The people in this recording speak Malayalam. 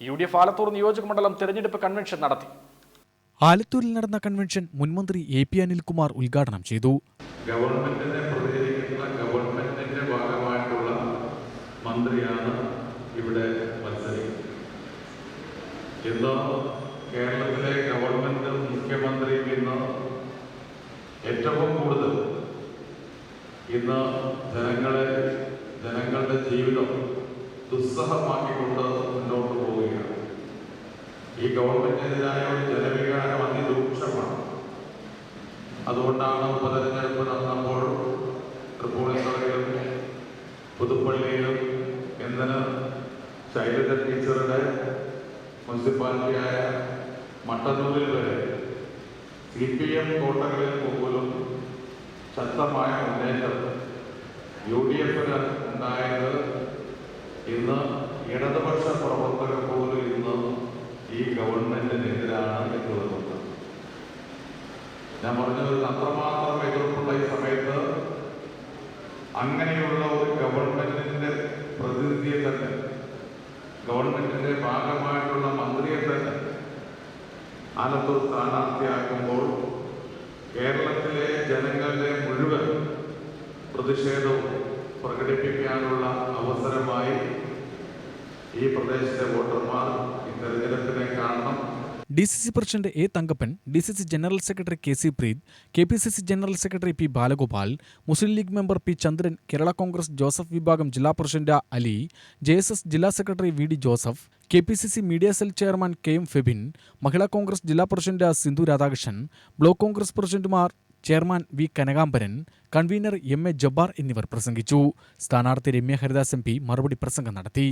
യു ഡി എഫ് ആലത്തൂർ നിയോജക മണ്ഡലം തെരഞ്ഞെടുപ്പ് കൺവെൻഷൻ നടത്തി. ആലത്തൂരിൽ നടന്ന കൺവെൻഷൻ മുൻമന്ത്രി എ പി അനിൽകുമാർ ഉദ്ഘാടനം ചെയ്തു. ഗവൺമെന്റിനെ പ്രതികരിക്കുന്ന ഗവൺമെന്റിന്റെ ഭാഗമായിട്ടുള്ള മന്ത്രിയാണ് ഇവിടെ മത്സരിക്കുന്നത് ഇന്ന് കേരളത്തിലെ ഗവൺമെന്റ് മുഖ്യമന്ത്രി ഇന്ന് ഏറ്റവും കൂടുതൽ ഇന്ന് ജനങ്ങളെ ജനങ്ങളുടെ ജീവിതം ദുസ്സഹമാക്കിക്കൊണ്ട് ഗവൺമെന്റിനെതിരായ ഒരു ജനവികാരം അതിരൂക്ഷമാണ് അതുകൊണ്ടാണ് ഉപതെരഞ്ഞെടുപ്പ് നടന്നപ്പോൾ തൃപ്പൂണിത്തുറയിലും പുതുപ്പള്ളിയിലും എന്തിന് ശൈലജ ടീച്ചറുടെ മുനിസിപ്പാലിറ്റിയായ മട്ടന്നൂരിൽ വരെ സി പി എം കോട്ടകളിൽ പോലും ശക്തമായ മുന്നേറ്റം യു ഡി എഫിന് ഉണ്ടായത് ഇന്ന് ഇടതുപക്ഷ പ്രവർത്തകർ പോലും ഇന്ന് ഈ ഗവൺമെന്റിനെതിരാണ് എന്നുള്ളത് ഞാൻ പറഞ്ഞത് അത്രമാത്രം എതിർപ്പുള്ള ഈ സമയത്ത് അങ്ങനെയുള്ള ഒരു ഗവൺമെന്റിന്റെ പ്രതിനിധിയെ തന്നെ ഗവൺമെന്റിന്റെ ഭാഗമായിട്ടുള്ള മന്ത്രിയെ തന്നെ ആലത്തൂർ സ്ഥാനാർത്ഥിയാക്കുമ്പോൾ കേരളത്തിലെ ജനങ്ങളുടെ മുഴുവൻ പ്രതിഷേധവും പ്രകടിപ്പിക്കാനുള്ള അവസരമായി ഈ പ്രദേശത്തെ വോട്ടർമാർ ഈ തെരഞ്ഞെടുപ്പിനെ കാണണം. D C C president A Thankappan D C C general secretary K C Preeth K P C C general secretary P Balagopal Muslim League member P Chandran Kerala Congress Joseph വിഭാഗം ജില്ലാ president Ali J S S ജില്ലാ secretary V D Joseph K P C C media cell chairman K M Febin Mahila Congress ജില്ലാ പ്രസിഡന്റ് സിന്ധു രാധാകൃഷ്ണൻ ബ്ലോക്ക് കോൺഗ്രസ് പ്രസിഡന്റുമാർ chairman V Kanakambaran convener M A Jabbar എന്നിവർ പ്രസംഗിച്ചു. സ്ഥാനാർത്ഥി രമ്യ ഹരിദാസ് എം പി മറുപടി പ്രസംഗം നടത്തി.